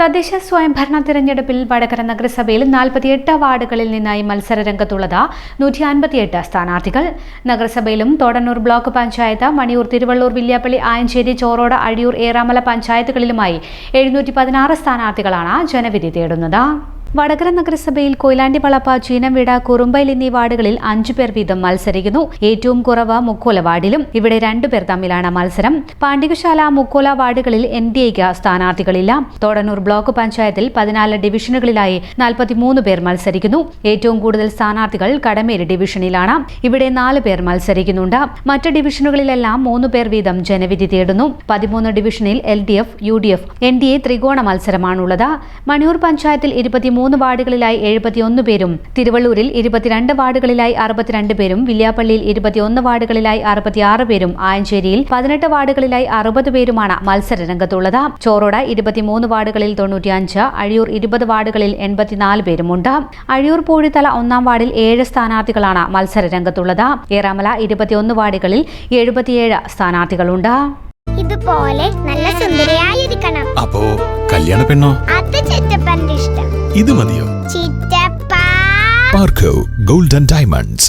തദ്ദേശ സ്വയംഭരണ തിരഞ്ഞെടുപ്പിൽ വടകര നഗരസഭയിൽ നാൽപ്പത്തിയെട്ട് വാർഡുകളിൽ നിന്നായി മത്സര രംഗത്തുള്ളത് നൂറ്റി അൻപത്തിയെട്ട് സ്ഥാനാർത്ഥികൾ. നഗരസഭയിലും തോടന്നൂർ ബ്ലോക്ക് പഞ്ചായത്ത് മണിയൂർ തിരുവള്ളൂർ വില്യാപ്പള്ളി ആയഞ്ചേരി ചോറോട് അഴിയൂർ ഏറാമല പഞ്ചായത്തുകളിലുമായി എഴുന്നൂറ്റി പതിനാറ് സ്ഥാനാർത്ഥികളാണ് ജനവിധി തേടുന്നത്. വടകര നഗരസഭയിൽ കൊയിലാണ്ടി വളപ്പ ചീനംവിട കുറുമ്പയിൽ എന്നീ വാർഡുകളിൽ അഞ്ചു പേർ വീതം മത്സരിക്കുന്നു. ഏറ്റവും കുറവ് മുക്കോല വാർഡിലും ഇവിടെ രണ്ടുപേർ തമ്മിലാണ് മത്സരം. പാണ്ഡികശാല മുക്കോല വാർഡുകളിൽ എൻ ഡി എക്ക് സ്ഥാനാർത്ഥികളില്ല. തോടന്നൂർ ബ്ലോക്ക് പഞ്ചായത്തിൽ പതിനാല് ഡിവിഷനുകളിലായി നാൽപ്പത്തിമൂന്ന് പേർ മത്സരിക്കുന്നു. ഏറ്റവും കൂടുതൽ സ്ഥാനാർത്ഥികൾ കടമേരി ഡിവിഷനിലാണ്. ഇവിടെ നാല് പേർ മത്സരിക്കുന്നുണ്ട്. മറ്റ് ഡിവിഷനുകളിലെല്ലാം മൂന്ന് പേർ വീതം ജനവിധി തേടുന്നു. പതിമൂന്ന് ഡിവിഷനിൽ L D F U D F N D A ത്രികോണ മത്സരമാണുള്ളത്. മണിയൂർ പഞ്ചായത്തിൽ ഇരുപത്തിമൂന്ന് വാർഡുകളിലായി എഴുപത്തിയൊന്ന് പേരും തിരുവള്ളൂരിൽ ഇരുപത്തിരണ്ട് വാർഡുകളിലായി അറുപത്തിരണ്ട് പേരും വില്യാപ്പള്ളിയിൽ ഇരുപത്തിയൊന്ന് വാർഡുകളിലായി അറുപത്തിയാറ് പേരും ആയഞ്ചേരിയിൽ പതിനെട്ട് വാർഡുകളിലായി അറുപത് പേരുമാണ് മത്സര രംഗത്തുള്ളത്. ചോറോട ഇരുപത്തിമൂന്ന് വാർഡുകളിൽ തൊണ്ണൂറ്റിയഞ്ച് അഴിയൂർ ഇരുപത് വാർഡുകളിൽ എൺപത്തിനാല് പേരുമുണ്ട്. അഴിയൂർ പൂഴിത്തല ഒന്നാം വാർഡിൽ ഏഴ് സ്ഥാനാർത്ഥികളാണ് മത്സര രംഗത്തുള്ളത്. ഏറാമല ഇരുപത്തിയൊന്ന് വാർഡുകളിൽ എഴുപത്തിയേഴ് സ്ഥാനാർത്ഥികളുണ്ട്. ഇതുപോലെ നല്ല സുന്ദരിയായിരിക്കണം. അപ്പോ കല്യാണ പെണ്ണോ? ഇത് മതിയോ? പാർക്കോ ഗോൾഡൻ ഡയമണ്ട്സ്.